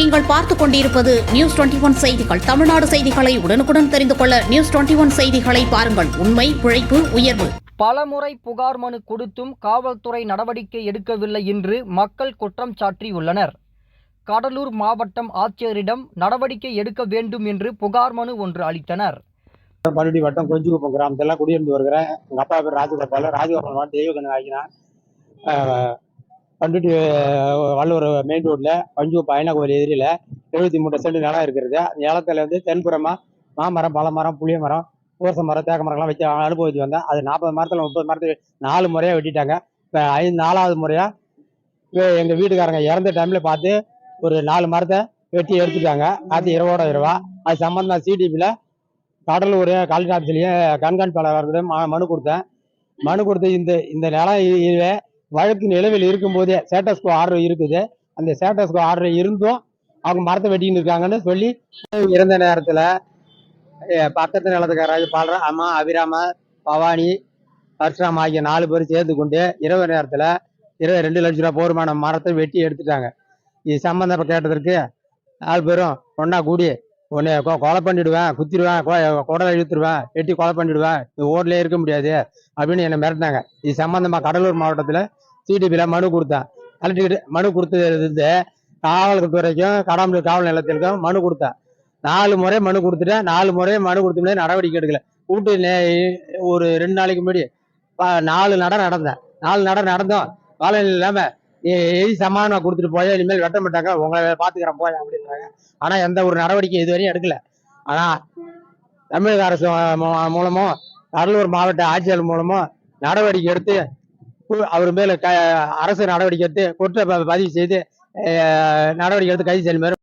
நீங்கள் பார்த்துக் கொண்டிருப்பது நியூஸ் டுவெண்டி ஒன் செய்திகள். தமிழ்நாடு செய்திகளை உடனுக்குடன் தெரிந்து கொள்ள நியூஸ் டுவெண்டி ஒன் செய்திகளை பாருங்கள். உண்மை உழைப்பு உயர்வு. பலமுறை புகார் மனு கொடுத்தும் காவல்துறை நடவடிக்கை எடுக்கவில்லை என்று மக்கள் குற்றம் சாட்டியுள்ளனர் கடலூர் மாவட்டம் ஆட்சியரிடம் நடவடிக்கை எடுக்க வேண்டும் என்று புகார் மனு ஒன்று அளித்தனர். பள்ளிடி வட்டம் கொஞ்சுகுப்பம் கிராமத்தில் குடியிருந்து வருகிறேன் எங்கள் அப்பா பேர் ராஜகோபால். ராஜகோபால் தெய்வகன் ஆகினான் பண்டுட்டி வள்ளூர் மெயின் ரோட்டில் பஞ்சு ஐநா கோயில் எதிரில் எழுபத்தி மூணு சென்ட் நிலம் இருக்கிறது. அந்த நிலத்துல வந்து தென்புறமாக மாமரம் பழமரம் புளிய மரம் ஊரச மரம் தேக்க மரம்லாம் வச்சு அனுபவிச்சு வந்தேன். அது நாற்பது மரத்தில் முப்பது மரத்துக்கு நாலு முறையாக வெட்டிட்டாங்க. இப்போ ஐந்து நாலாவது முறையாக எங்கள் வீட்டுக்காரங்க இறந்த டைமில் பார்த்து ஒரு நாலு மரத்தை வெட்டி எடுத்துட்டாங்க. அது இரவோட இரவா. அது சம்மந்தம் சிடிபியில் கடலூர் கலெக்டர் ஆஃபீஸ்லேயே கண்காணிப்பாளர் மனு கொடுத்தேன். மனு கொடுத்து இந்த இந்த நிலம் இதுவே வழக்கு நிலவில் இருக்கும்போதே சேட்டஸ்கோ ஆர்டர் இருக்குது. அந்த சேட்டஸ்கோ ஆர்டர் இருந்தும் அவங்க மரத்தை வெட்டின்னு இருக்காங்கன்னு சொல்லி இறந்த நேரத்தில் பக்கத்து நிலத்துக்காரராஜ பாலரா அம்மா அபிராம பவானி பரசுராம் ஆகிய நாலு பேர் சேர்ந்து கொண்டு இரவு நேரத்தில் இருபது ரெண்டு லட்ச ரூபா போருமான மரத்தை வெட்டி எடுத்துட்டாங்க. இது சம்மந்தம் கேட்டதற்கு நாலு பேரும் ஒன்றா கூடி உன்னை கொ- கொலை பண்ணிடுவேன் குத்திடுவேன் குடலை இழுத்துருவேன் வெட்டி கொலை பண்ணிடுவேன் இந்த ஊர்லயே இருக்க முடியாது அப்படின்னு என்னை மிரட்டினாங்க. இது சம்மந்தமாக கடலூர் மாவட்டத்தில் சிடிபியில் மனு கொடுத்தேன் கலெக்டர் மனு கொடுத்தது காவல்துறைக்கும் கடம்பூர் காவல் நிலையத்திற்கும் மனு கொடுத்தேன் நாலு முறை மனு கொடுத்துட்டேன் நாலு முறை மனு கொடுத்த நடவடிக்கை எடுக்கல. கூட்டு ஒரு ரெண்டு நாளைக்கு முன்னாடி நாலு நட நடந்தேன். நாலு நட நடந்தோம். வேலை இல்லாமல் எது சமாதானம் கொடுத்துட்டு போய் இனிமேல் வெட்ட மாட்டாங்க. உங்களை பார்த்துக்கிறேன் போய் அப்படின்றாங்க. ஆனால் எந்த ஒரு நடவடிக்கை இதுவரையும் எடுக்கல. ஆனால் தமிழக அரசு மூலமும் கடலூர் மாவட்ட ஆட்சியர் மூலமும் நடவடிக்கை எடுத்து அவர் மேல அரசு நடவடிக்கை எடுத்து குற்ற பதிவு செய்து நடவடிக்கை எடுத்து கைது செய்யுமாறு